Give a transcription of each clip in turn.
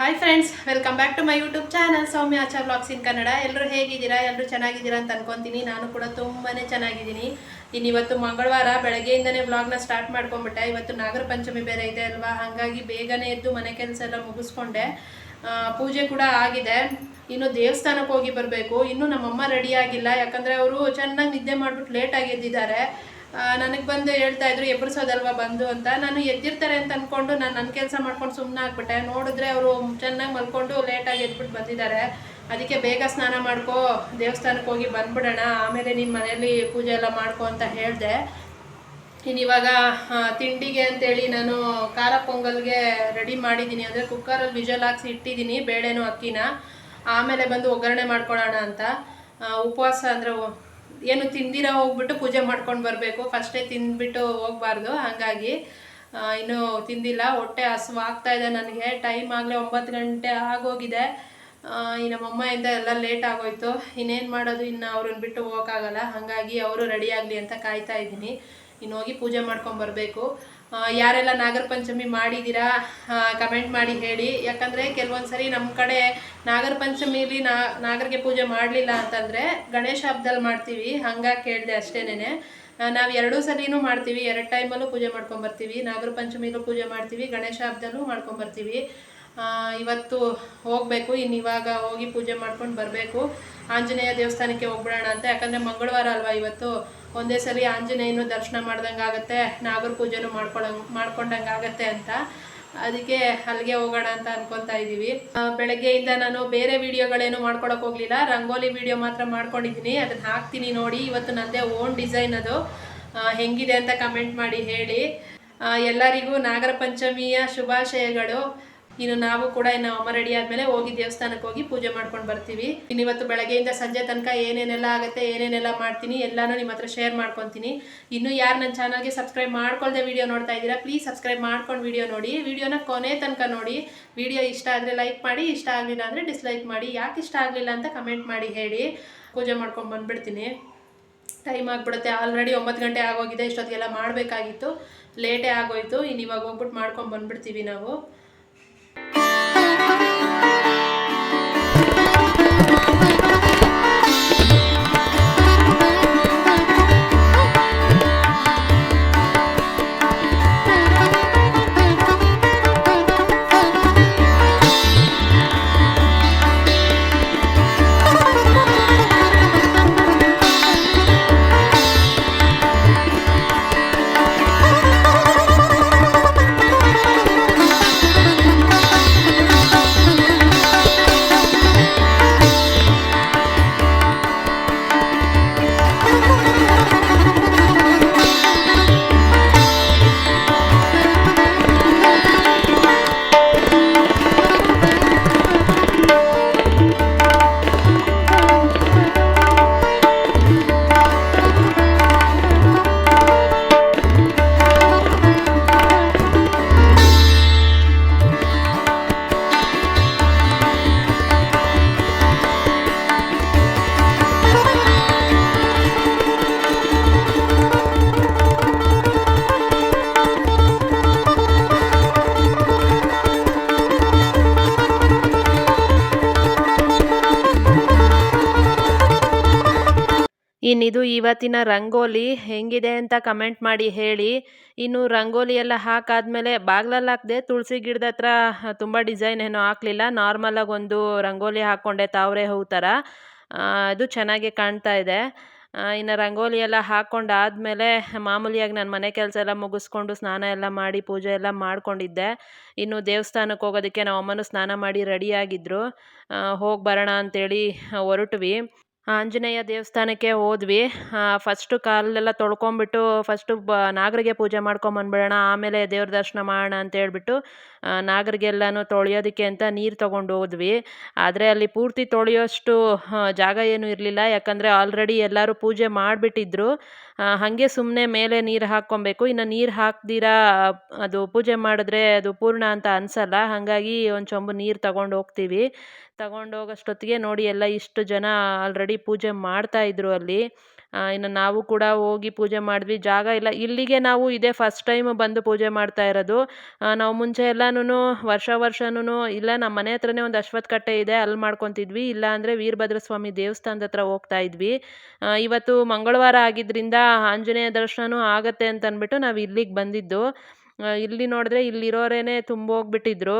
Hi friends welcome back to my YouTube channel Soumya Achar blogs in Kannada ಎಲ್ಲರೂ ಹೇಗಿದ್ದೀರಾ? ಎಲ್ಲರೂ ಚೆನ್ನಾಗಿದ್ದೀರಾ ಅಂತ ಅನ್ಕೊಂತೀನಿ. ನಾನು ಕೂಡ ತುಂಬಾ ಚೆನ್ನಾಗಿದ್ದೀನಿ. ಇನ್ನು ಇವತ್ತು ಮಂಗಳವಾರ ಬೆಳಗ್ಗೆಯಿಂದನೇ ವ್ಲಾಗ್ನ ಸ್ಟಾರ್ಟ್ ಮಾಡ್ಕೊಂಬಿಟ್ಟೆ ಇವತ್ತು ನಾಗರ ಪಂಚಮಿ ಬೇರೆ ಇದೆ ಅಲ್ವಾ? ಹಾಗಾಗಿ ಬೇಗನೆ ಎದ್ದು ಮನೆ ಕೆಲಸ ಎಲ್ಲ ಮುಗಿಸ್ಕೊಂಡೆ. ಪೂಜೆ ಕೂಡ ಆಗಿದೆ. ಇನ್ನು ದೇವಸ್ಥಾನಕ್ಕೆ ಹೋಗಿ ಬರಬೇಕು. ಇನ್ನೂ ನಮ್ಮಮ್ಮ ರೆಡಿ ಆಗಿಲ್ಲ. ಯಾಕಂದರೆ ಅವರು ಚೆನ್ನಾಗಿ ನಿದ್ದೆ ಮಾಡಿಬಿಟ್ಟು ಲೇಟಾಗಿ ಎದ್ದಿದ್ದಾರೆ. ನನಗೆ ಬಂದು ಹೇಳ್ತಾ ಇದ್ರು ಎಬ್ಬರಿಸೋದಲ್ವಾ ಬಂದು ಅಂತ. ನಾನು ಎದ್ದಿರ್ತಾರೆ ಅಂತ ಅಂದ್ಕೊಂಡು ನಾನು ನನ್ನ ಕೆಲಸ ಮಾಡ್ಕೊಂಡು ಸುಮ್ಮನೆ ಆಗ್ಬಿಟ್ಟೆ. ನೋಡಿದ್ರೆ ಅವರು ಚೆನ್ನಾಗಿ ಮಲ್ಕೊಂಡು ಲೇಟಾಗಿ ಎದ್ಬಿಟ್ಟು ಬಂದಿದ್ದಾರೆ. ಅದಕ್ಕೆ ಬೇಗ ಸ್ನಾನ ಮಾಡ್ಕೋ ದೇವಸ್ಥಾನಕ್ಕೆ ಹೋಗಿ ಬಂದ್ಬಿಡೋಣ, ಆಮೇಲೆ ನಿಮ್ಮ ಮನೇಲಿ ಪೂಜೆ ಎಲ್ಲ ಮಾಡ್ಕೊ ಅಂತ ಹೇಳಿದೆ. ಇನ್ನು ಇವಾಗ ತಿಂಡಿಗೆ ಅಂತೇಳಿ ನಾನು ಖಾರ ಪೊಂಗಲ್ಗೆ ರೆಡಿ ಮಾಡಿದ್ದೀನಿ. ಅಂದರೆ ಕುಕ್ಕರಲ್ಲಿ ವಿಜಲ್ ಹಾಕ್ಸಿ ಇಟ್ಟಿದ್ದೀನಿ, ಬೇಳೆನೂ ಅಕ್ಕಿನ. ಆಮೇಲೆ ಬಂದು ಒಗ್ಗರಣೆ ಮಾಡ್ಕೊಳ್ಳೋಣ ಅಂತ. ಉಪವಾಸ ಅಂದರೆ ಏನು ತಿಂದಿರ ಹೋಗ್ಬಿಟ್ಟು ಪೂಜೆ ಮಾಡ್ಕೊಂಡು ಬರಬೇಕು. ಫಸ್ಟೇ ತಿಂದ್ಬಿಟ್ಟು ಹೋಗ್ಬಾರ್ದು. ಹಾಗಾಗಿ ಇನ್ನೂ ತಿಂದಿಲ್ಲ. ಹೊಟ್ಟೆ ಹಸಿವು ಆಗ್ತಾ ಇದೆ ನನಗೆ. ಟೈಮ್ ಆಗಲೇ ಒಂಬತ್ತು ಗಂಟೆ ಆಗೋಗಿದೆ. ಆ, ಇಂದ ಎಲ್ಲ ಲೇಟ್ ಆಗೋಯ್ತು. ಇನ್ನೇನು ಮಾಡೋದು? ಇನ್ನು ಅವ್ರನ್ನ ಬಿಟ್ಟು ಹೋಗೋಕ್ಕಾಗಲ್ಲ. ಹಾಗಾಗಿ ಅವರು ರೆಡಿ ಆಗಲಿ ಅಂತ ಕಾಯ್ತಾ ಇದ್ದೀನಿ. ಇನ್ನು ಹೋಗಿ ಪೂಜೆ ಮಾಡ್ಕೊಂಡು ಬರಬೇಕು. ಯಾರೆಲ್ಲ ನಾಗರ ಪಂಚಮಿ ಮಾಡಿದ್ದೀರಾ ಕಮೆಂಟ್ ಮಾಡಿ ಹೇಳಿ. ಯಾಕಂದರೆ ಕೆಲವೊಂದು ಸರಿ ನಮ್ಮ ಕಡೆ ನಾಗರ ಪಂಚಮಿಲಿ ನಾಗರಿಗೆ ಪೂಜೆ ಮಾಡಲಿಲ್ಲ ಅಂತಂದರೆ ಗಣೇಶ ಹಬ್ಬದಲ್ಲಿ ಮಾಡ್ತೀವಿ. ಹಂಗಾಗಿ ಕೇಳಿದೆ ಅಷ್ಟೇನೆ ನಾವು ಎರಡೂ ಸಲಿನೂ ಮಾಡ್ತೀವಿ. ಎರಡು ಟೈಮಲ್ಲೂ ಪೂಜೆ ಮಾಡ್ಕೊಂಬರ್ತೀವಿ. ನಾಗರ ಪಂಚಮಿಲೂ ಪೂಜೆ ಮಾಡ್ತೀವಿ. ಗಣೇಶ ಹಬ್ಬದಲ್ಲೂ ಮಾಡ್ಕೊಂಬರ್ತೀವಿ. ಇವತ್ತು ಹೋಗಬೇಕು. ಇನ್ನು ಇವಾಗ ಹೋಗಿ ಪೂಜೆ ಮಾಡ್ಕೊಂಡು ಬರಬೇಕು. ಆಂಜನೇಯ ದೇವಸ್ಥಾನಕ್ಕೆ ಹೋಗ್ಬಿಡೋಣ ಅಂತ. ಯಾಕಂದರೆ ಮಂಗಳವಾರ ಅಲ್ವಾ ಇವತ್ತು? ಒಂದೇ ಸರಿ ಆಂಜನೇಯನ ದರ್ಶನ ಮಾಡ್ದಂಗೆ ಆಗುತ್ತೆ, ನಾಗರ ಪೂಜೆನೂ ಮಾಡ್ಕೊಳಂಗೆ, ಮಾಡ್ಕೊಂಡಂಗೆ ಆಗುತ್ತೆ ಅಂತ. ಅದಕ್ಕೆ ಅಲ್ಲಿಗೆ ಹೋಗೋಣ ಅಂತ ಅನ್ಕೊತಾ ಇದ್ದೀವಿ. ಬೆಳಗ್ಗೆಯಿಂದ ನಾನು ಬೇರೆ ವಿಡಿಯೋಗಳೇನು ಮಾಡ್ಕೊಳಕ್ ಹೋಗ್ಲಿಲ್ಲ. ರಂಗೋಲಿ ವಿಡಿಯೋ ಮಾತ್ರ ಮಾಡ್ಕೊಂಡಿದ್ದೀನಿ. ಅದನ್ನ ಹಾಕ್ತೀನಿ ನೋಡಿ. ಇವತ್ತು ನನ್ನದೇ ಓನ್ ಡಿಸೈನ್ ಅದು. ಹೆಂಗಿದೆ ಅಂತ ಕಮೆಂಟ್ ಮಾಡಿ ಹೇಳಿ. ಎಲ್ಲರಿಗೂ ನಾಗರ ಪಂಚಮಿಯ ಶುಭಾಶಯಗಳು. ಇನ್ನು ನಾವು ಕೂಡ ಇನ್ನು ಅಮ್ಮ ರೆಡಿ ಆದಮೇಲೆ ಹೋಗಿ ದೇವಸ್ಥಾನಕ್ಕೆ ಹೋಗಿ ಪೂಜೆ ಮಾಡ್ಕೊಂಡು ಬರ್ತೀವಿ. ಇನ್ನು ಇವತ್ತು ಬೆಳಗ್ಗೆಯಿಂದ ಸಂಜೆ ತನಕ ಏನೇನೆಲ್ಲ ಆಗುತ್ತೆ, ಏನೇನೆಲ್ಲ ಮಾಡ್ತೀನಿ ಎಲ್ಲಾನು ನಿಮ್ಮ ಹತ್ರ ಶೇರ್ ಮಾಡ್ಕೊತೀನಿ. ಇನ್ನು ಯಾರು ನನ್ನ ಚಾನಲ್ಗೆ ಸಬ್ಸ್ಕ್ರೈಬ್ ಮಾಡ್ಕೊಳ್ದೆ ವಿಡಿಯೋ ನೋಡ್ತಾ ಇದ್ದೀರಾ ಪ್ಲೀಸ್ ಸಬ್ಸ್ಕ್ರೈಬ್ ಮಾಡ್ಕೊಂಡು ವಿಡಿಯೋ ನೋಡಿ. ವಿಡಿಯೋನ ಕೊನೆ ತನಕ ನೋಡಿ. ವಿಡಿಯೋ ಇಷ್ಟ ಆದರೆ ಲೈಕ್ ಮಾಡಿ, ಇಷ್ಟ ಆಗಲಿಲ್ಲ ಅಂದರೆ ಡಿಸ್ಲೈಕ್ ಮಾಡಿ. ಯಾಕೆ ಇಷ್ಟ ಆಗಲಿಲ್ಲ ಅಂತ ಕಮೆಂಟ್ ಮಾಡಿ ಹೇಳಿ. ಪೂಜೆ ಮಾಡ್ಕೊಂಡು ಬಂದುಬಿಡ್ತೀನಿ. ಟೈಮ್ ಆಗಿಬಿಡುತ್ತೆ. ಆಲ್ರೆಡಿ ಒಂಬತ್ತು ಗಂಟೆ ಆಗೋಗಿದೆ, ಇಷ್ಟೊತ್ತಿಗೆಲ್ಲ ಮಾಡಬೇಕಾಗಿತ್ತು. ಲೇಟೇ ಆಗೋಯಿತು. ಇನ್ನು ಇವಾಗ ಹೋಗ್ಬಿಟ್ಟು ಮಾಡ್ಕೊಂಡು ಬಂದ್ಬಿಡ್ತೀವಿ ನಾವು. Thank you. ಇನ್ನಿದು ಇವತ್ತಿನ ರಂಗೋಲಿ ಹೆಂಗಿದೆ ಅಂತ ಕಮೆಂಟ್ ಮಾಡಿ ಹೇಳಿ. ಇನ್ನು ರಂಗೋಲಿ ಎಲ್ಲ ಹಾಕಾದ್ಮೇಲೆ ಬಾಗ್ಲಲ್ಲಿ ಹಾಕ್ದೆ ತುಳಸಿ ಗಿಡದ ಹತ್ರ ತುಂಬ ಡಿಸೈನ್ ಏನೋ ಹಾಕಲಿಲ್ಲ. ನಾರ್ಮಲಾಗಿ ಒಂದು ರಂಗೋಲಿ ಹಾಕ್ಕೊಂಡೆ ತಾವರೆ ಹೂ ಥರ ಅದು ಚೆನ್ನಾಗಿ ಕಾಣ್ತಾ ಇದೆ. ಇನ್ನು ರಂಗೋಲಿ ಎಲ್ಲ ಹಾಕ್ಕೊಂಡಾದ್ಮೇಲೆ ಮಾಮೂಲಿಯಾಗಿ ನಾನು ಮನೆ ಕೆಲಸ ಎಲ್ಲ ಮುಗಿಸ್ಕೊಂಡು ಸ್ನಾನ ಎಲ್ಲ ಮಾಡಿ ಪೂಜೆ ಎಲ್ಲ ಮಾಡ್ಕೊಂಡಿದ್ದೆ. ಇನ್ನು ದೇವಸ್ಥಾನಕ್ಕೆ ಹೋಗೋದಕ್ಕೆ ನಾವು ಅಮ್ಮನೂ ಸ್ನಾನ ಮಾಡಿ ರೆಡಿಯಾಗಿದ್ದರು ಹೋಗಿ ಬರೋಣ ಅಂತೇಳಿ ಹೊರಟ್ವಿ. ಆಂಜನೇಯ ದೇವಸ್ಥಾನಕ್ಕೆ ಹೋದ್ವಿ. ಫಸ್ಟು ಕಾಲೆಲ್ಲ ತೊಳ್ಕೊಂಬಿಟ್ಟು ಫಸ್ಟು ಬ, ನಾಗರಿಗೆ ಪೂಜೆ ಮಾಡ್ಕೊಂಬಂದ್ಬಿಡೋಣ ಆಮೇಲೆ ದೇವ್ರ ದರ್ಶನ ಮಾಡೋಣ ಅಂತ ಹೇಳ್ಬಿಟ್ಟು ನಾಗರಿಗೆಲ್ಲನೂ ತೊಳೆಯೋದಕ್ಕೆ ಅಂತ ನೀರು ತೊಗೊಂಡು ಹೋದ್ವಿ. ಆದರೆ ಅಲ್ಲಿ ಪೂರ್ತಿ ತೊಳೆಯೋಷ್ಟು ಜಾಗ ಏನೂ ಇರಲಿಲ್ಲ. ಯಾಕಂದರೆ ಆಲ್ರೆಡಿ ಎಲ್ಲರೂ ಪೂಜೆ ಮಾಡಿಬಿಟ್ಟಿದ್ರು. ಹಾಗೆ ಸುಮ್ಮನೆ ಮೇಲೆ ನೀರು ಹಾಕ್ಕೊಬೇಕು. ಇನ್ನು ನೀರು ಹಾಕ್ದಿರಾ, ಅದು ಪೂಜೆ ಮಾಡಿದ್ರೆ ಅದು ಪೂರ್ಣ ಅಂತ ಅನಿಸಲ್ಲ. ಹಾಗಾಗಿ ಒಂದು ಚೊಂಬು ನೀರು ತಗೊಂಡು ಹೋಗ್ತೀವಿ. ತಗೊಂಡು ಹೋಗೋಷ್ಟೊತ್ತಿಗೆ ನೋಡಿ ಎಲ್ಲ ಇಷ್ಟು ಜನ ಆಲ್ರೆಡಿ ಪೂಜೆ ಮಾಡ್ತಾ ಇದ್ರು ಅಲ್ಲಿ. ಇನ್ನು ನಾವು ಕೂಡ ಹೋಗಿ ಪೂಜೆ ಮಾಡಿದ್ವಿ. ಜಾಗ ಇಲ್ಲ. ಇಲ್ಲಿಗೆ ನಾವು ಇದೇ ಫಸ್ಟ್ ಟೈಮ್ ಬಂದು ಪೂಜೆ ಮಾಡ್ತಾ ಇರೋದು. ನಾವು ಮುಂಚೆ ಎಲ್ಲನೂ ವರ್ಷ ವರ್ಷನೂ ಇಲ್ಲ, ನಮ್ಮ ಮನೆ ಹತ್ರನೇ ಒಂದು ಅಶ್ವತ್ಥ ಕಟ್ಟೆ ಇದೆ. ಅಲ್ಲಿ ಮಾಡ್ಕೊತಿದ್ವಿ. ಇಲ್ಲ ಅಂದರೆ ವೀರಭದ್ರ ಸ್ವಾಮಿ ದೇವಸ್ಥಾನದ ಹತ್ರ ಹೋಗ್ತಾ ಇದ್ವಿ. ಇವತ್ತು ಮಂಗಳವಾರ ಆಗಿದ್ದರಿಂದ ಆಂಜನೇಯ ದರ್ಶನವೂ ಆಗತ್ತೆ ಅಂತ ಅಂದ್ಬಿಟ್ಟು ನಾವು ಇಲ್ಲಿಗೆ ಬಂದಿದ್ದು. ಇಲ್ಲಿ ನೋಡಿದ್ರೆ ಇಲ್ಲಿರೋರೇನೆ ತುಂಬೋಗ್ಬಿಟ್ಟಿದ್ರು.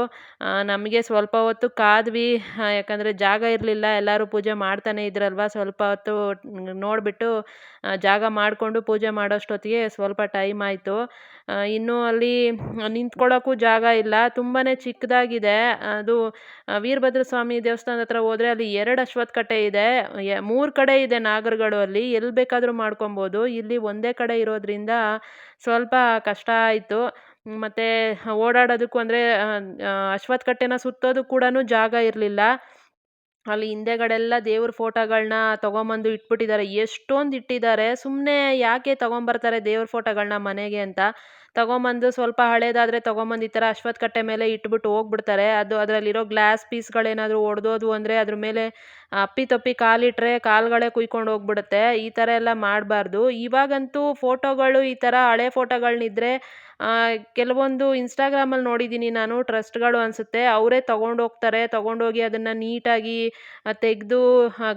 ನಮಗೆ ಸ್ವಲ್ಪ ಹೊತ್ತು ಕಾದ್ವಿ. ಯಾಕಂದರೆ ಜಾಗ ಇರಲಿಲ್ಲ, ಎಲ್ಲರೂ ಪೂಜೆ ಮಾಡ್ತಾನೆ ಇದ್ರಲ್ವ, ಸ್ವಲ್ಪ ಹೊತ್ತು ನೋಡಿಬಿಟ್ಟು ಜಾಗ ಮಾಡಿಕೊಂಡು ಪೂಜೆ ಮಾಡೋಷ್ಟೊತ್ತಿಗೆ ಸ್ವಲ್ಪ ಟೈಮ್ ಆಯಿತು. ಇನ್ನೂ ಅಲ್ಲಿ ನಿಂತ್ಕೊಳ್ಳೋಕ್ಕೂ ಜಾಗ ಇಲ್ಲ. ತುಂಬಾ ಚಿಕ್ಕದಾಗಿದೆ. ಅದು ವೀರಭದ್ರ ಸ್ವಾಮಿ ದೇವಸ್ಥಾನದ ಹತ್ರ ಹೋದರೆ ಅಲ್ಲಿ ಎರಡು ಅಶ್ವತ್ಥ ಕಟ್ಟೆ ಇದೆ ಮೂರು ಕಡೆ ಇದೆ ನಾಗರಗಳು ಅಲ್ಲಿ. ಎಲ್ಲಿ ಬೇಕಾದರೂ ಮಾಡ್ಕೊಬೋದು. ಇಲ್ಲಿ ಒಂದೇ ಕಡೆ ಇರೋದ್ರಿಂದ ಸ್ವಲ್ಪ ಕಷ್ಟ ಆಯಿತು. ಮತ್ತು ಓಡಾಡೋದಕ್ಕೂ ಅಂದರೆ ಅಶ್ವತ್ಥ ಕಟ್ಟೆನ ಸುತ್ತೋದು ಕೂಡ ಜಾಗ ಇರಲಿಲ್ಲ. ಅಲ್ಲಿ ಹಿಂದೆಗಡೆ ಎಲ್ಲ ದೇವ್ರ ಫೋಟೋಗಳನ್ನ ತೊಗೊಂಬಂದು ಇಟ್ಬಿಟ್ಟಿದ್ದಾರೆ. ಎಷ್ಟೊಂದು ಇಟ್ಟಿದ್ದಾರೆ. ಸುಮ್ಮನೆ ಯಾಕೆ ತೊಗೊಂಬರ್ತಾರೆ ದೇವ್ರ ಫೋಟೋಗಳನ್ನ ಮನೆಗೆ ಅಂತ. ತೊಗೊಂಬಂದು ಸ್ವಲ್ಪ ಹಳೇದಾದರೆ ತಗೊಂಬಂದು ಈ ಥರ ಅಶ್ವತ್ಥ ಕಟ್ಟೆ ಮೇಲೆ ಇಟ್ಬಿಟ್ಟು ಹೋಗ್ಬಿಡ್ತಾರೆ. ಅದು ಅದರಲ್ಲಿರೋ ಗ್ಲಾಸ್ ಪೀಸ್ಗಳೇನಾದರೂ ಒಡೆದೋದು ಅಂದರೆ ಅದ್ರ ಮೇಲೆ ಅಪ್ಪಿ ತಪ್ಪಿ ಕಾಲಿಟ್ರೆ ಕಾಲುಗಳೇ ಕುಯ್ಕೊಂಡು ಹೋಗ್ಬಿಡುತ್ತೆ. ಈ ಥರ ಎಲ್ಲ ಮಾಡಬಾರ್ದು. ಇವಾಗಂತೂ ಫೋಟೋಗಳು ಈ ಥರ ಹಳೆ ಫೋಟೋಗಳನ್ನಿದ್ರೆ ಕೆಲವೊಂದು ಇನ್ಸ್ಟಾಗ್ರಾಮಲ್ಲಿ ನೋಡಿದ್ದೀನಿ ನಾನು, ಟ್ರಸ್ಟ್ಗಳು ಅನಿಸುತ್ತೆ. ಅವರೇ ತೊಗೊಂಡೋಗ್ತಾರೆ. ತೊಗೊಂಡೋಗಿ ಅದನ್ನು ನೀಟಾಗಿ ತೆಗೆದು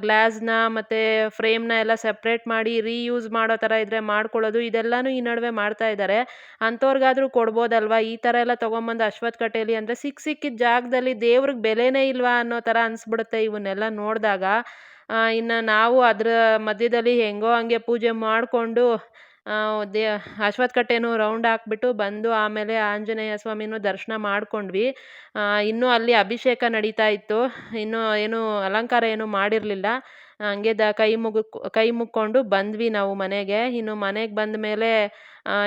ಗ್ಲಾಸ್ನ ಮತ್ತು ಫ್ರೇಮ್ನ ಎಲ್ಲ ಸಪ್ರೇಟ್ ಮಾಡಿ ರೀಯೂಸ್ ಮಾಡೋ ಥರ ಇದ್ದರೆ ಮಾಡ್ಕೊಳ್ಳೋದು. ಇದೆಲ್ಲನೂ ಈ ನಡುವೆ ಮಾಡ್ತಾ ಇದ್ದಾರೆ. ಅಂಥವ್ರಿಗಾದ್ರೂ ಕೊಡ್ಬೋದಲ್ವ? ಈ ಥರ ಎಲ್ಲ ತೊಗೊಂಬಂದು ಅಶ್ವತ್ಥಕಟ್ಟೆಯಲ್ಲಿ ಅಂದರೆ ಸಿಕ್ಕ ಸಿಕ್ಕಿದ ಜಾಗದಲ್ಲಿ ದೇವ್ರಿಗೆ ಬೆಲೆನೇ ಇಲ್ವಾ ಅನ್ನೋ ಥರ ಅನಿಸ್ಬಿಡುತ್ತೆ ಇವನ್ನೆಲ್ಲ ನೋಡಿದಾಗ. ಇನ್ನು ನಾವು ಅದರ ಮಧ್ಯದಲ್ಲಿ ಹೆಂಗೋ ಹಂಗೆ ಪೂಜೆ ಮಾಡಿಕೊಂಡು ದೇ, ಅಶ್ವತ್ಥಕಟ್ಟೆನೂ ರೌಂಡ್ ಹಾಕ್ಬಿಟ್ಟು ಬಂದು ಆಮೇಲೆ ಆಂಜನೇಯ ಸ್ವಾಮಿನೂ ದರ್ಶನ ಮಾಡ್ಕೊಂಡ್ವಿ. ಇನ್ನೂ ಅಲ್ಲಿ ಅಭಿಷೇಕ ನಡೀತಾ ಇತ್ತು. ಇನ್ನೂ ಏನು ಅಲಂಕಾರ ಏನೂ ಮಾಡಿರಲಿಲ್ಲ. ಹಂಗೆ ದ ಕೈ ಮುಗುಕ್ ಕೈ ಮುಕ್ಕೊಂಡು ಬಂದ್ವಿ ನಾವು ಮನೆಗೆ. ಇನ್ನು ಮನೆಗೆ ಬಂದ ಮೇಲೆ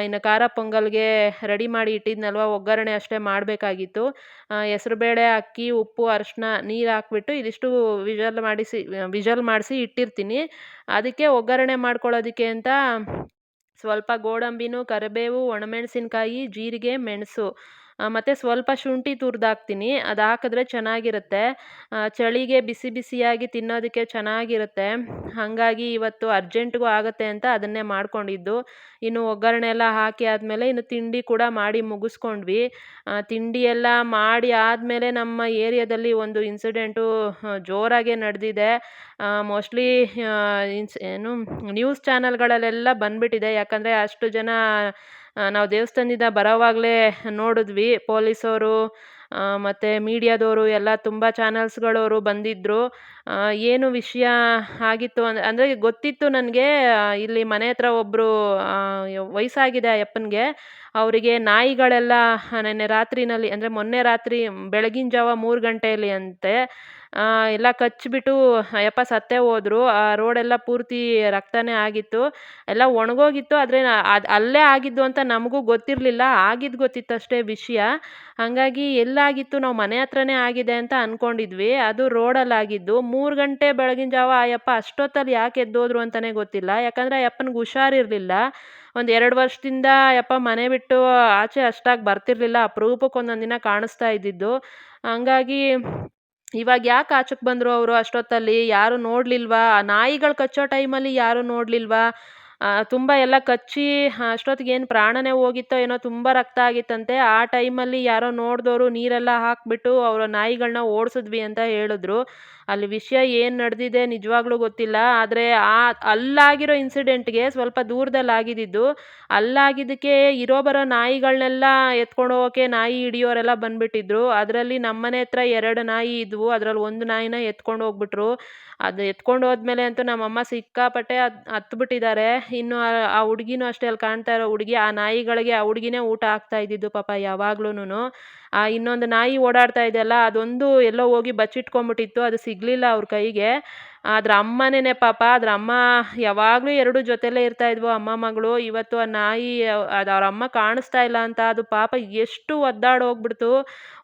ಇನ್ನು ಖಾರ ಪೊಂಗಲ್ಗೆ ರೆಡಿ ಮಾಡಿ ಇಟ್ಟಿದ್ನಲ್ವ, ಒಗ್ಗರಣೆ ಅಷ್ಟೇ ಮಾಡಬೇಕಾಗಿತ್ತು. ಹೆಸ್ರುಬೇಳೆ ಅಕ್ಕಿ, ಉಪ್ಪು ಅರಿಶಿನ ನೀರು ಹಾಕ್ಬಿಟ್ಟು ಇದಿಷ್ಟು ವಿಜಲ್ ಮಾಡಿಸಿ ವಿಜಲ್ ಮಾಡಿಸಿ ಇಟ್ಟಿರ್ತೀನಿ. ಅದಕ್ಕೆ ಒಗ್ಗರಣೆ ಮಾಡ್ಕೊಳ್ಳೋದಕ್ಕೆ ಅಂತ ಸ್ವಲ್ಪ ಗೋಡಂಬಿನೂ, ಕರಿಬೇವು, ಒಣಮೆಣಸಿನ್ಕಾಯಿ, ಜೀರಿಗೆ, ಮೆಣಸು ಮತ್ತು ಸ್ವಲ್ಪ ಶುಂಠಿ ತುರಿದಾಕ್ತೀನಿ ಅದು ಹಾಕಿದ್ರೆ ಚೆನ್ನಾಗಿರುತ್ತೆ. ಚಳಿಗೆ ಬಿಸಿ ಬಿಸಿಯಾಗಿ ತಿನ್ನೋದಕ್ಕೆ ಚೆನ್ನಾಗಿರುತ್ತೆ. ಹಾಗಾಗಿ ಇವತ್ತು ಅರ್ಜೆಂಟ್ಗೂ ಆಗುತ್ತೆ ಅಂತ ಅದನ್ನೇ ಮಾಡ್ಕೊಂಡಿದ್ದು. ಇನ್ನು ಒಗ್ಗರಣೆ ಎಲ್ಲ ಹಾಕಿ ಆದಮೇಲೆ ಇನ್ನು ತಿಂಡಿ ಕೂಡ ಮಾಡಿ ಮುಗಿಸ್ಕೊಂಡ್ವಿ. ತಿಂಡಿ ಎಲ್ಲ ಮಾಡಿ ಆದಮೇಲೆ ನಮ್ಮ ಏರಿಯಾದಲ್ಲಿ ಒಂದು ಇನ್ಸಿಡೆಂಟು ಜೋರಾಗೇ ನಡೆದಿದೆ. ಮೋಸ್ಟ್ಲಿ ಇನ್ಸ್ ಏನು ನ್ಯೂಸ್ ಚಾನಲ್ಗಳಲ್ಲೆಲ್ಲ ಬಂದ್ಬಿಟ್ಟಿದೆ. ಯಾಕಂದರೆ ಅಷ್ಟು ಜನ ನಾವು ದೇವಸ್ಥಾನದಿಂದ ಬರೋವಾಗಲೇ ನೋಡಿದ್ವಿ. ಪೊಲೀಸವರು ಮತ್ತು ಮೀಡಿಯಾದವರು ಎಲ್ಲ ತುಂಬ ಚಾನಲ್ಸ್ಗಳವರು ಬಂದಿದ್ದರು ಏನು ವಿಷಯ ಆಗಿತ್ತು ಅಂದರೆ ಅಂದರೆ ಗೊತ್ತಿತ್ತು ನನಗೆ ಇಲ್ಲಿ ಮನೆ ಹತ್ರ ಒಬ್ಬರು ವಯಸ್ಸಾಗಿದೆ ಆ ಅಪ್ಪನಿಗೆ ಅವರಿಗೆ ನಾಯಿಗಳೆಲ್ಲ ನೆನ್ನೆ ರಾತ್ರಿನಲ್ಲಿ, ಅಂದರೆ ಮೊನ್ನೆ ರಾತ್ರಿ, ಬೆಳಗಿನ ಜಾವ ಮೂರು ಗಂಟೆಯಲ್ಲಿ ಅಂತೆ. ಎಲ್ಲ ಕಚ್ಚಿಬಿಟ್ಟು ಯಪ್ಪ ಸತ್ತೇ ಹೋದ್ರು. ಆ ರೋಡೆಲ್ಲ ಪೂರ್ತಿ ರಕ್ತನೇ ಆಗಿತ್ತು. ಎಲ್ಲ ಒಣಗೋಗಿತ್ತು. ಆದರೆ ಅದು ಅಲ್ಲೇ ಆಗಿದ್ದು ಅಂತ ನಮಗೂ ಗೊತ್ತಿರಲಿಲ್ಲ. ಆಗಿದ್ದು ಗೊತ್ತಿತ್ತಷ್ಟೇ ವಿಷಯ. ಹಾಗಾಗಿ ಎಲ್ಲಾಗಿತ್ತು ನಾವು ಮನೆ ಹತ್ರನೇ ಆಗಿದೆ ಅಂತ ಅಂದ್ಕೊಂಡಿದ್ವಿ ಅದು ರೋಡಲ್ಲಿ ಆಗಿದ್ದು. ಮೂರು ಗಂಟೆ ಬೆಳಗಿನ ಜಾವ ಆ ಯಪ್ಪ ಅಷ್ಟೊತ್ತಲ್ಲಿ ಯಾಕೆ ಎದ್ದೋದ್ರು ಅಂತಲೇ ಗೊತ್ತಿಲ್ಲ. ಯಾಕಂದರೆ ಆ ಯಪ್ಪನಿಗೆ ಹುಷಾರಿರಲಿಲ್ಲ. ಒಂದು ಎರಡು ವರ್ಷದಿಂದ ಯಪ್ಪ ಮನೆ ಬಿಟ್ಟು ಆಚೆ ಅಷ್ಟಾಗಿ ಬರ್ತಿರ್ಲಿಲ್ಲ. ಅಪರೂಪಕ್ಕೆ ಒಂದೊಂದು ದಿನ ಕಾಣಿಸ್ತಾ ಇದ್ದಿದ್ದು. ಹಂಗಾಗಿ ಇವಾಗ ಯಾಕೆ ಆಚೆಗೆ ಬಂದರು ಅವರು ಅಷ್ಟೊತ್ತಲ್ಲಿ? ಯಾರೂ ನೋಡಲಿಲ್ವಾ? ನಾಯಿಗಳು ಕಚ್ಚೋ ಟೈಮಲ್ಲಿ ಯಾರೂ ನೋಡಲಿಲ್ವಾ? ತುಂಬ ಎಲ್ಲ ಕಚ್ಚಿ ಅಷ್ಟೊತ್ತಿಗೆ ಏನು ಪ್ರಾಣನೇ ಹೋಗಿತ್ತೋ ಏನೋ ತುಂಬ ರಕ್ತ ಆಗಿತ್ತಂತೆ. ಆ ಟೈಮಲ್ಲಿ ಯಾರೋ ನೋಡಿದವರು ನೀರೆಲ್ಲ ಹಾಕಿಬಿಟ್ಟು ಅವರ ನಾಯಿಗಳನ್ನ ಓಡಿಸಿದ್ವಿ ಅಂತ ಹೇಳಿದ್ರು. ಅಲ್ಲಿ ವಿಷಯ ಏನು ನಡೆದಿದೆ ನಿಜವಾಗ್ಲೂ ಗೊತ್ತಿಲ್ಲ. ಆದರೆ ಆ ಅಲ್ಲಾಗಿರೋ ಇನ್ಸಿಡೆಂಟ್ಗೆ ಸ್ವಲ್ಪ ದೂರದಲ್ಲಿ ಆಗಿದ್ದಿದ್ದು ಅಲ್ಲಾಗಿದ್ದಕ್ಕೆ ಇರೋ ಬರೋ ನಾಯಿಗಳನ್ನೆಲ್ಲ ಎತ್ಕೊಂಡು ಹೋಗೋಕೆ ನಾಯಿ ಹಿಡಿಯೋರೆಲ್ಲ ಬಂದುಬಿಟ್ಟಿದ್ರು. ಅದರಲ್ಲಿ ನಮ್ಮನೆ ಹತ್ರ ಎರಡು ನಾಯಿ ಇದ್ವು. ಅದರಲ್ಲಿ ಒಂದು ನಾಯಿನ ಎತ್ಕೊಂಡು ಹೋಗ್ಬಿಟ್ರು. ಅದು ಎತ್ಕೊಂಡು ಹೋದ್ಮೇಲೆ ಅಂತೂ ನಮ್ಮಮ್ಮ ಸಿಕ್ಕಾಪಟ್ಟೆ ಅದು ಹತ್ಬಿಟ್ಟಿದ್ದಾರೆ. ಇನ್ನು ಆ ಹುಡುಗಿನೂ ಅಷ್ಟೇ ಅಲ್ಲಿ ಕಾಣ್ತಾ ಇರೋ ಹುಡುಗಿ, ಆ ನಾಯಿಗಳಿಗೆ ಆ ಹುಡುಗಿನೇ ಊಟ ಹಾಕ್ತಾ ಇದ್ದಿದ್ದು ಪಾಪ ಯಾವಾಗ್ಲೂ ಆ ಇನ್ನೊಂದು ನಾಯಿ ಓಡಾಡ್ತಾ ಇದೆಯಲ್ಲ ಅದೊಂದು ಎಲ್ಲೋ ಹೋಗಿ ಬಚ್ಚಿಟ್ಕೊಂಬಿಟ್ಟಿತ್ತು ಅದು ಸಿಗಲಿಲ್ಲ ಅವ್ರ ಕೈಗೆ. ಅದ್ರ ಅಮ್ಮನೇನೆ ಪಾಪ ಅದ್ರ ಅಮ್ಮ ಯಾವಾಗಲೂ ಎರಡು ಜೊತೆಲೇ ಇರ್ತಾ ಇದ್ವು, ಅಮ್ಮ ಮಗಳು. ಇವತ್ತು ಆ ನಾಯಿ, ಅದು ಅವ್ರ ಅಮ್ಮ ಕಾಣಿಸ್ತಾ ಇಲ್ಲ ಅಂತ ಅದು ಪಾಪ ಎಷ್ಟು ಒದ್ದಾಡಿ ಹೋಗ್ಬಿಡ್ತು.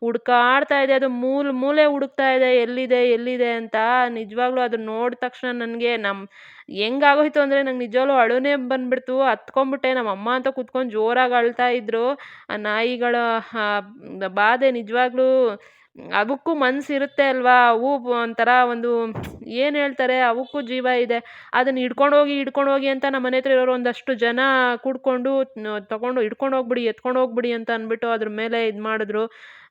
ಹುಡ್ಕಾಡ್ತಾ ಇದೆ, ಅದು ಮೂಲೆ ಮೂಲೆ ಹುಡುಕ್ತಾ ಇದೆ, ಎಲ್ಲಿದೆ ಎಲ್ಲಿದೆ ಅಂತ. ನಿಜವಾಗ್ಲೂ ಅದನ್ನ ನೋಡಿದ ತಕ್ಷಣ ನನಗೆ ನಮ್ಮ ಹೆಂಗಾಗೋಯ್ತು ಅಂದರೆ ನಂಗೆ ನಿಜವಾಗ್ಲೂ ಅಳುನೇ ಬಂದ್ಬಿಡ್ತು. ಹತ್ಕೊಂಡ್ಬಿಟ್ಟೆ ನಮ್ಮ ಅಮ್ಮ ಅಂತ ಕೂತ್ಕೊಂಡು ಜೋರಾಗಿ ಅಳ್ತಾ ಇದ್ರು. ಆ ನಾಯಿಗಳ ಬಾಧೆ ನಿಜವಾಗ್ಲೂ, ಅದಕ್ಕೂ ಮನಸ್ಸಿರುತ್ತೆ ಅಲ್ವಾ? ಅವು ಒಂಥರ ಒಂದು ಏನು ಹೇಳ್ತಾರೆ? ಅವಕ್ಕೂ ಜೀವ ಇದೆ. ಅದನ್ನು ಹಿಡ್ಕೊಂಡು ಹೋಗಿ ಅಂತ ನಮ್ಮ ಮನೆ ಹತ್ರ ಇರೋರು ಒಂದಷ್ಟು ಜನ ಕೂಡ್ಕೊಂಡು ಹೋಗ್ಬಿಡಿ, ಎತ್ಕೊಂಡು ಹೋಗ್ಬಿಡಿ ಅಂತ ಅಂದ್ಬಿಟ್ಟು ಅದ್ರ ಮೇಲೆ ಇದು ಮಾಡಿದ್ರು.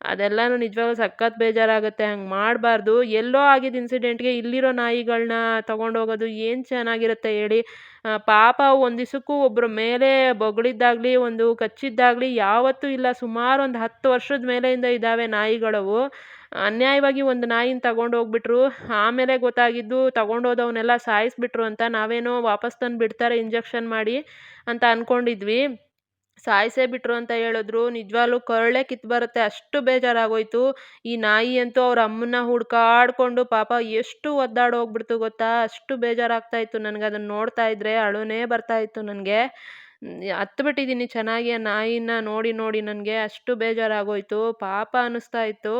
ಅದೆಲ್ಲನೂ ನಿಜವಾಗ್ಲೂ ಸಖತ್ ಬೇಜಾರಾಗುತ್ತೆ. ಹಂಗೆ ಮಾಡಬಾರ್ದು. ಎಲ್ಲೋ ಆಗಿದ್ದ ಇನ್ಸಿಡೆಂಟ್ಗೆ ಇಲ್ಲಿರೋ ನಾಯಿಗಳನ್ನ ತೊಗೊಂಡೋಗೋದು ಏನು ಚೆನ್ನಾಗಿರುತ್ತೆ ಹೇಳಿ. ಪಾಪ ಒಂದಿಸಕ್ಕೂ ಒಬ್ಬರ ಮೇಲೆ ಬೊಗಳಿದ್ದಾಗಲಿ, ಒಂದು ಕಚ್ಚಿದ್ದಾಗಲಿ ಯಾವತ್ತೂ ಇಲ್ಲ. ಸುಮಾರು ಒಂದು ಹತ್ತು ವರ್ಷದ ಮೇಲೆಯಿಂದ ಇದ್ದಾವೆ ನಾಯಿಗಳವು. ಅನ್ಯಾಯವಾಗಿ ಒಂದು ನಾಯಿನ ತಗೊಂಡೋಗ್ಬಿಟ್ರು ಆಮೇಲೆ ಗೊತ್ತಾಗಿದ್ದು ತಗೊಂಡೋದವನ್ನೆಲ್ಲ ಸಾಯಿಸ್ಬಿಟ್ರು ಅಂತ ನಾವೇನೋ ವಾಪಸ್ ತಂದು ಬಿಡ್ತಾರೆ ಇಂಜೆಕ್ಷನ್ ಮಾಡಿ ಅಂತ ಅಂದ್ಕೊಂಡಿದ್ವಿ ಸಾಯಿಸೇ ಬಿಟ್ರು ಅಂತ ಹೇಳಿದ್ರು. ನಿಜವಾಗ್ಲೂ ಕೊರಳೆ ಕಿತ್ತು ಬರುತ್ತೆ. ಅಷ್ಟು ಬೇಜಾರಾಗೋಯ್ತು. ಈ ನಾಯಿ ಅಂತೂ ಅವ್ರ ಅಮ್ಮನ್ನ ಹುಡ್ಕಾಡ್ಕೊಂಡು ಪಾಪ ಎಷ್ಟು ಒದ್ದಾಡೋಗ್ಬಿಡ್ತು ಗೊತ್ತಾ? ಅಷ್ಟು ಬೇಜಾರಾಗ್ತಾ ಇತ್ತು ನನಗೆ. ಅದನ್ನು ನೋಡ್ತಾ ಇದ್ರೆ ಅಳುನೇ ಬರ್ತಾ ಇತ್ತು ನನಗೆ. ಹತ್ಬಿಟ್ಟಿದ್ದೀನಿ ಚೆನ್ನಾಗಿ ಆ ನಾಯಿನ ನೋಡಿ ನೋಡಿ ನನಗೆ ಅಷ್ಟು ಬೇಜಾರಾಗೋಯ್ತು. ಪಾಪ ಅನ್ನಿಸ್ತಾ ಇತ್ತು.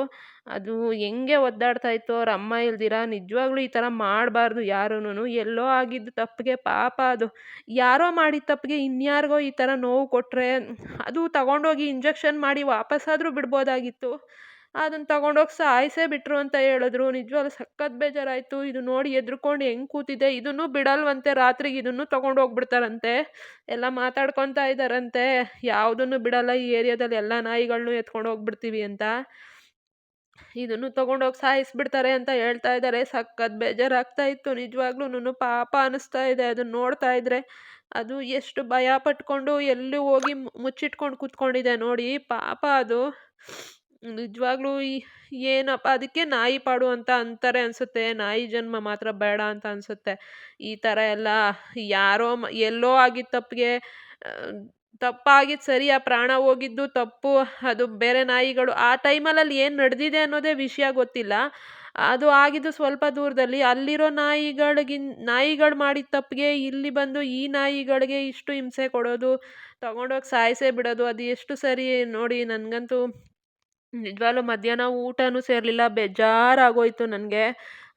ಅದು ಹೆಂಗೆ ಒದ್ದಾಡ್ತಾ ಇತ್ತು, ಅವ್ರ ಅಮ್ಮ ಇಲ್ದಿರ ನಿಜವಾಗ್ಲೂ ಈ ಥರ ಮಾಡಬಾರ್ದು ಯಾರುನು ಎಲ್ಲೋ ಆಗಿದ್ದು ತಪ್ಪಿಗೆ ಪಾಪ ಅದು. ಯಾರೋ ಮಾಡಿದ ತಪ್ಪಿಗೆ ಇನ್ಯಾರಿಗೋ ಈ ಥರ ನೋವು ಕೊಟ್ಟರೆ ಅದು ತಗೊಂಡೋಗಿ ಇಂಜೆಕ್ಷನ್ ಮಾಡಿ ವಾಪಸ್ಸಾದರೂ ಬಿಡ್ಬೋದಾಗಿತ್ತು. ಅದನ್ನು ತಗೊಂಡೋಗಿ ಸಾಯಿಸೇ ಬಿಟ್ರು ಅಂತ ಹೇಳಿದ್ರು. ನಿಜವಾಗ್ಲೂ ಸಖತ್ ಬೇಜಾರಾಯಿತು. ಇದು ನೋಡಿ ಎದ್ರುಕೊಂಡು ಹೆಂಗೆ ಕೂತಿದೆ? ಇದನ್ನು ಬಿಡಲ್ವಂತೆ. ರಾತ್ರಿಗೆ ಇದನ್ನು ತಗೊಂಡೋಗ್ಬಿಡ್ತಾರಂತೆ. ಎಲ್ಲ ಮಾತಾಡ್ಕೊತಾ ಇದ್ದಾರಂತೆ. ಯಾವುದನ್ನು ಬಿಡಲ್ಲ ಈ ಏರಿಯಾದಲ್ಲಿ ಎಲ್ಲ ನಾಯಿಗಳನ್ನೂ ಎತ್ಕೊಂಡು ಹೋಗ್ಬಿಡ್ತೀವಿ ಅಂತ. ಇದನ್ನು ತೊಗೊಂಡೋಗಿ ಸಾಯಿಸ್ಬಿಡ್ತಾರೆ ಅಂತ ಹೇಳ್ತಾ ಇದ್ದಾರೆ. ಸಖತ್ ಬೇಜಾರಾಗ್ತಾ ಇತ್ತು. ನಿಜವಾಗ್ಲೂ ಪಾಪ ಅನಿಸ್ತಾ ಇದೆ. ಅದನ್ನು ನೋಡ್ತಾ ಇದ್ರೆ ಅದು ಎಷ್ಟು ಭಯ ಪಟ್ಕೊಂಡು ಎಲ್ಲೂ ಹೋಗಿ ಮುಚ್ಚಿಟ್ಕೊಂಡು ಕೂತ್ಕೊಂಡಿದೆ ನೋಡಿ. ಪಾಪ ಅದು. ನಿಜವಾಗ್ಲೂ ಏನಪ್ಪ ಅದಕ್ಕೆ ನಾಯಿ ಪಾಡು ಅಂತ ಅಂತಾರೆ ಅನಿಸುತ್ತೆ. ನಾಯಿ ಜನ್ಮ ಮಾತ್ರ ಬೇಡ ಅಂತ ಅನಿಸುತ್ತೆ. ಈ ಥರ ಎಲ್ಲ ಯಾರೋ ಎಲ್ಲೋ ಆಗಿದ್ದ ತಪ್ಪಿಗೆ ತಪ್ಪಾಗಿದ್ದು ಸರಿ, ಆ ಪ್ರಾಣ ಹೋಗಿದ್ದು ತಪ್ಪು, ಅದು ಬೇರೆ ನಾಯಿಗಳು, ಆ ಟೈಮಲ್ಲಿ ಏನು ನಡೆದಿದೆ ಅನ್ನೋದೇ ವಿಷಯ ಗೊತ್ತಿಲ್ಲ. ಅದು ಆಗಿದ್ದು ಸ್ವಲ್ಪ ದೂರದಲ್ಲಿ ಅಲ್ಲಿರೋ ನಾಯಿಗಳಿಗಿನ್, ನಾಯಿಗಳು ಮಾಡಿದ ತಪ್ಪಿಗೆ ಇಲ್ಲಿ ಬಂದು ಈ ನಾಯಿಗಳಿಗೆ ಇಷ್ಟು ಹಿಂಸೆ ಕೊಡೋದು, ತಗೊಂಡೋಗಿ ಸಾಯಿಸೇ ಬಿಡೋದು, ಅದು ಎಷ್ಟು ಸರಿ ನೋಡಿ ನನಗಂತೂ ನಿಜವಾಗ್ಲೂ ಮಧ್ಯಾಹ್ನ ಊಟನೂ ಸೇರಲಿಲ್ಲ, ಬೇಜಾರಾಗೋಯಿತು ನನಗೆ.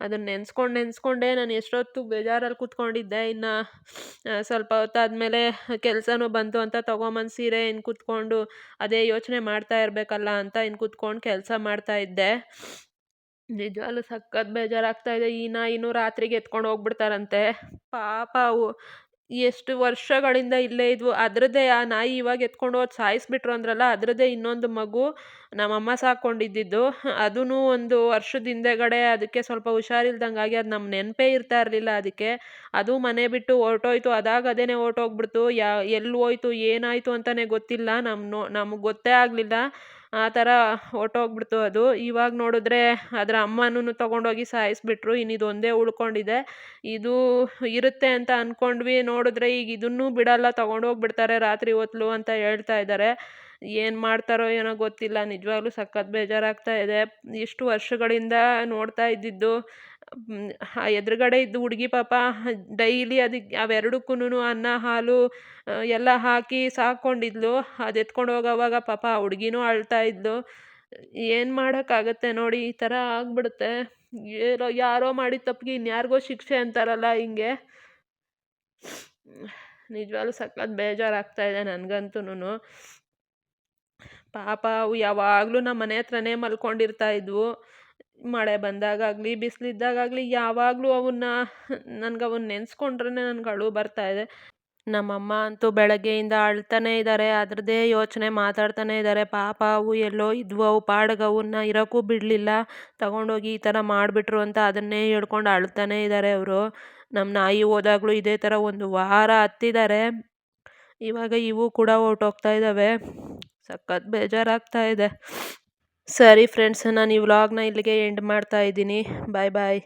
ಅದನ್ನ ನೆನ್ಸ್ಕೊಂಡು, ನೆನ್ಸ್ಕೊಂಡೆ ನಾನು ಎಷ್ಟೊತ್ತು ಬೇಜಾರಲ್ಲಿ ಕೂತ್ಕೊಂಡಿದ್ದೆ, ಇನ್ನು ಸ್ವಲ್ಪ ಹೊತ್ತಾದಮೇಲೆ ಕೆಲಸನೂ ಬಂತು ಅಂತ ತೊಗೊಂಬಂದು ಸೀರೆ ಇನ್ನು ಕೂತ್ಕೊಂಡು ಅದೇ ಯೋಚನೆ ಮಾಡ್ತಾ ಇರಬೇಕಲ್ಲ ಅಂತ ಇನ್ನು ಕೂತ್ಕೊಂಡು ಕೆಲಸ ಮಾಡ್ತಾ ಇದ್ದೆ. ನಿಜವಾಗ್ಲೂ ಸಖತ್ ಬೇಜಾರಾಗ್ತಾ ಇದೆ ಈ ನಾಯಿನೂ ರಾತ್ರಿಗೆ ಎತ್ಕೊಂಡು ಹೋಗ್ಬಿಡ್ತಾರಂತೆ. ಪಾಪ ಅವು. ಎಷ್ಟು ವರ್ಷಗಳಿಂದ ಇಲ್ಲೇ ಇದ್ವು, ಅದರದ್ದೇ ಆ ನಾಯಿ ಇವಾಗ ಎತ್ಕೊಂಡು ಹೋಗಿ ಸಾಯಿಸ್ಬಿಟ್ರು ಅಂದ್ರಲ್ಲ, ಅದರದ್ದೇ ಇನ್ನೊಂದು ಮಗು ನಮ್ಮಮ್ಮ ಸಾಕೊಂಡಿದ್ದಿದ್ದು. ಅದೂ ಒಂದು ವರ್ಷದ ಹಿಂದೆಗಡೆ ಅದಕ್ಕೆ ಸ್ವಲ್ಪ ಹುಷಾರಿಲ್ದಂಗಾಗಿ ಅದು ನಮ್ಮ ನೆನಪೇ ಇರ್ತಾ ಇರಲಿಲ್ಲ ಅದಕ್ಕೆ. ಅದು ಮನೆ ಬಿಟ್ಟು ಹೊರಟೋಯ್ತು, ಅದಾಗ ಅದೇನೇ ಹೊರ್ಟೋಗ್ಬಿಡ್ತು. ಯಾ ಎಲ್ಲಿ ಹೋಯ್ತು, ಏನಾಯಿತು ಅಂತಲೇ ಗೊತ್ತಿಲ್ಲ ನಮ್ಮ ನೋ, ನಮಗೆ ಗೊತ್ತೇ ಆಗಲಿಲ್ಲ. ಆ ಥರ ಹೊರ್ಟೋಗ್ಬಿಡ್ತು ಅದು. ಇವಾಗ ನೋಡಿದ್ರೆ ಅದರ ಅಮ್ಮನೂ ತೊಗೊಂಡೋಗಿ ಸಾಯಿಸ್ಬಿಟ್ರು. ಇನ್ನು ಇದೊಂದೇ ಉಳ್ಕೊಂಡಿದೆ. ಇದು ಇರುತ್ತೆ ಅಂತ ಅಂದ್ಕೊಂಡ್ವಿ ನೋಡಿದ್ರೆ ಈಗ ಇದನ್ನೂ ಬಿಡಲ್ಲ, ತೊಗೊಂಡೋಗ್ಬಿಡ್ತಾರೆ ರಾತ್ರಿ ಹೊತ್ಲು ಅಂತ ಹೇಳ್ತಾ ಇದ್ದಾರೆ ಏನು ಮಾಡ್ತಾರೋ ಏನೋ ಗೊತ್ತಿಲ್ಲ. ನಿಜವಾಗ್ಲೂ ಸಖತ್ ಬೇಜಾರಾಗ್ತಾ ಇದೆ. ಇಷ್ಟು ವರ್ಷಗಳಿಂದ ನೋಡ್ತಾ ಇದ್ದಿದ್ದು. ಎದುರುಗಡೆ ಇದ್ದ ಹುಡುಗಿ ಪಾಪ ಡೈಲಿ ಅದಕ್ಕೆ ಅವೆರಡಕ್ಕೂ ಅನ್ನ, ಹಾಲು ಎಲ್ಲ ಹಾಕಿ ಸಾಕೊಂಡಿದ್ಲು ಅದು ಎತ್ಕೊಂಡು ಹೋಗೋವಾಗ ಪಾಪ ಆ ಹುಡುಗಿನೂ ಅಳ್ತಾ ಇದ್ಲು. ಏನು ಮಾಡೋಕ್ಕಾಗತ್ತೆ ನೋಡಿ, ಈ ಥರ ಆಗ್ಬಿಡುತ್ತೆ. ಏನೋ ಯಾರೋ ಮಾಡಿದ ತಪ್ಪಿಗೆ ಇನ್ಯಾರಿಗೋ ಶಿಕ್ಷೆ ಅಂತಾರಲ್ಲ ಹಿಂಗೆ. ನಿಜವಾಗ್ಲೂ ಸಖತ್ ಬೇಜಾರಾಗ್ತಾ ಇದೆ ನನಗಂತೂ ಪಾಪ ಅವು ಯಾವಾಗಲೂ ನಮ್ಮ ಮನೆ ಹತ್ರನೇ ಮಲ್ಕೊಂಡಿರ್ತಾ ಇದ್ವು. ಮಳೆ ಬಂದಾಗಾಗಲಿ ಬಿಸಿಲಿದ್ದಾಗಲಿ ಯಾವಾಗಲೂ ಅವನ್ನ ನನಗೆ ಅವನ್ನ ನೆನೆಸ್ಕೊಂಡ್ರೆ ನನಗೆ ಅಳು ಬರ್ತಾ ಇದೆ. ನಮ್ಮಮ್ಮ ಅಂತೂ ಬೆಳಗ್ಗೆಯಿಂದ ಅಳ್ತಾನೆ ಇದ್ದಾರೆ ಅದರದೇ ಯೋಚನೆ ಮಾತಾಡ್ತಾನೆ ಇದ್ದಾರೆ ಪಾಪ ಅವು ಎಲ್ಲೋ ಇದ್ವು, ಅವು ಪಾಡಿಗೆ ಅವನ್ನ ಇರೋಕ್ಕೂ ಬಿಡಲಿಲ್ಲ. ತಗೊಂಡೋಗಿ ಈ ಥರ ಮಾಡಿಬಿಟ್ರು ಅಂತ ಅದನ್ನೇ ಹೇಳ್ಕೊಂಡು ಅಳ್ತಾನೆ ಇದ್ದಾರೆ ಅವರು. ನಮ್ಮ ನಾಯಿ ಹೋದಾಗಲೂ ಇದೇ ಥರ ಒಂದು ವಾರ ಹತ್ತಿದ್ದಾರೆ ಇವಾಗ ಇವು ಕೂಡ ಹೊರ್ಟೋಗ್ತಾ ಇದ್ದಾವೆ ಸಖತ್ ಬೇಜಾರಾಗ್ತಾ ಇದೆ. ಸರಿ ಫ್ರೆಂಡ್ಸ್ ನಾನು ಈ ವ್ಲಾಗ್ನ ಇಲ್ಲಿಗೆ ಎಂಡ್ ಮಾಡ್ತಾ ಇದ್ದೀನಿ. ಬಾಯ್ ಬಾಯ್